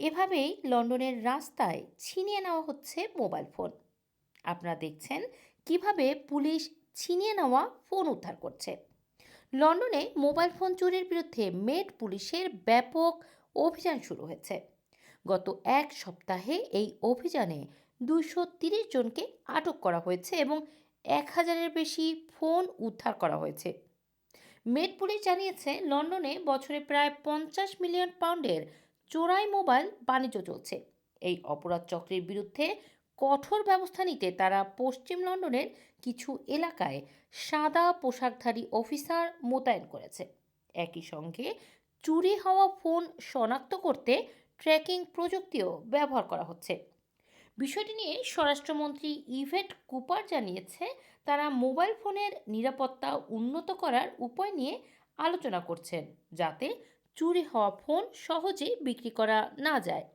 এভাবেই লন্ডনের রাস্তায় ছিনিয়ে নেওয়া হচ্ছে মোবাইল ফোন। আপনারা দেখছেন কীভাবে পুলিশ ছিনিয়ে নেওয়া ফোন উদ্ধার করছে। লন্ডনে মোবাইল ফোন চুরির বিরুদ্ধে মেট পুলিশের ব্যাপক অভিযান শুরু হয়েছে। গত এক সপ্তাহে এই অভিযানে দুশো তিরিশ জনকে আটক করা হয়েছে এবং এক হাজারের বেশি ফোন উদ্ধার করা হয়েছে। মেট পুলিশ জানিয়েছে, লন্ডনে বছরে প্রায় পঞ্চাশ মিলিয়ন পাউন্ডের চোরাই মোবাইল বাণিজ্য চলছে। এই অপরাধ চক্রের বিরুদ্ধে কঠোর ব্যবস্থা নিতে তারা পশ্চিম লন্ডনের কিছু এলাকায় সাদা পোশাকধারী অফিসার মোতায়েন করেছে। একই সঙ্গে চুরি হওয়া ফোন শনাক্ত করতে ট্র্যাকিং প্রযুক্তিও ব্যবহার করা হচ্ছে। বিষয়টি নিয়ে স্বরাষ্ট্রমন্ত্রী ইভেট কুপার জানিয়েছে, তারা মোবাইল ফোনের নিরাপত্তা উন্নত করার উপায় নিয়ে আলোচনা করছেন, যাতে চুরি হওয়া ফোন সহজেই বিক্রি করা না যায়।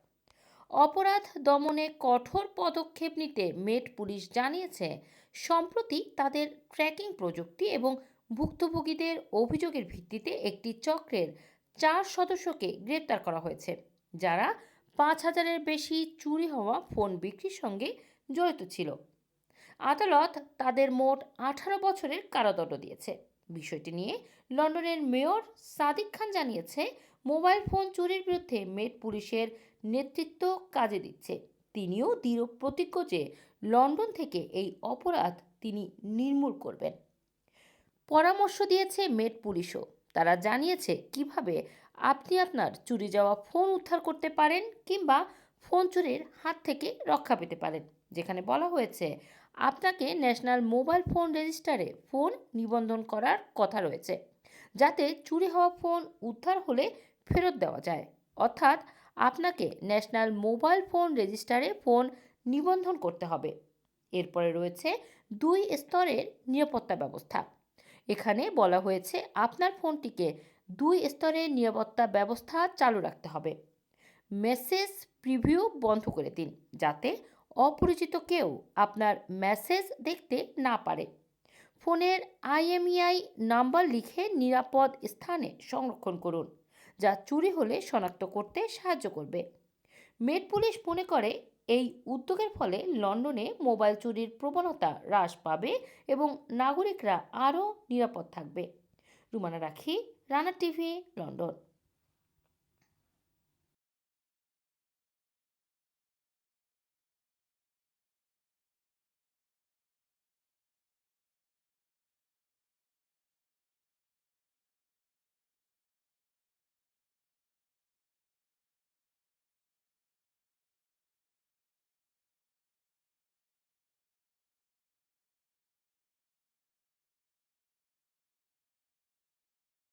অপরাধ দমনে কঠোর পদক্ষেপ নিতে মেট পুলিশ জানিয়েছে, সম্প্রতি তাদের ট্র্যাকিং প্রযুক্তি এবং ভুক্তভোগীদের অভিযোগের ভিত্তিতে একটি চক্রের চার সদস্যকে গ্রেপ্তার করা হয়েছে, যারা পাঁচ হাজারের বেশি চুরি হওয়া ফোন বিক্রির সঙ্গে জড়িত ছিল। আদালত তাদের মোট আঠারো বছরের কারাদণ্ড দিয়েছে। বিষয়টি নিয়ে লন্ডনের মেয়র সাদিক খান জানিয়েছে, মোবাইল ফোন চুরির বিরুদ্ধে মেট পুলিশের নেতৃত্ব কাজে দিচ্ছে। তিনিও দৃঢ় প্রতিজ্ঞ যে লন্ডন থেকে এই অপরাধ তিনি নির্মূল করবেন। পরামর্শ দিয়েছে মেট পুলিশও। তারা জানিয়েছে, কীভাবে আপনি আপনার চুরি যাওয়া ফোন উদ্ধার করতে পারেন কিংবা ফোন চুরির হাত থেকে রক্ষা পেতে পারেন, যেখানে বলা হয়েছে আপনাকে ন্যাশনাল মোবাইল ফোন রেজিস্টারে ফোন নিবন্ধন করার কথা রয়েছে, যাতে চুরি হওয়া ফোন উদ্ধার হলে ফেরত দেওয়া যায়। অর্থাৎ আপনাকে ন্যাশনাল মোবাইল ফোন রেজিস্টারে ফোন নিবন্ধন করতে হবে। এরপরে রয়েছে দুই স্তরের নিরাপত্তা ব্যবস্থা। এখানে বলা হয়েছে আপনার ফোনটিকে দুই স্তরের নিরাপত্তা ব্যবস্থা চালু রাখতে হবে। মেসেজ প্রিভিউ বন্ধ করে দিন, যাতে অপরিচিত কেউ আপনার মেসেজ দেখতে না পারে। ফোনের আইএমইআই নাম্বার লিখে নিরাপদ স্থানে সংরক্ষণ করুন, যা চুরি হলে শনাক্ত করতে সাহায্য করবে। মেট পুলিশ মনে করে, এই উদ্যোগের ফলে লন্ডনে মোবাইল চুরির প্রবণতা হ্রাস পাবে এবং নাগরিকরা আরও নিরাপদ থাকবে। রুমানা রাখি, রানা টিভি, লন্ডন।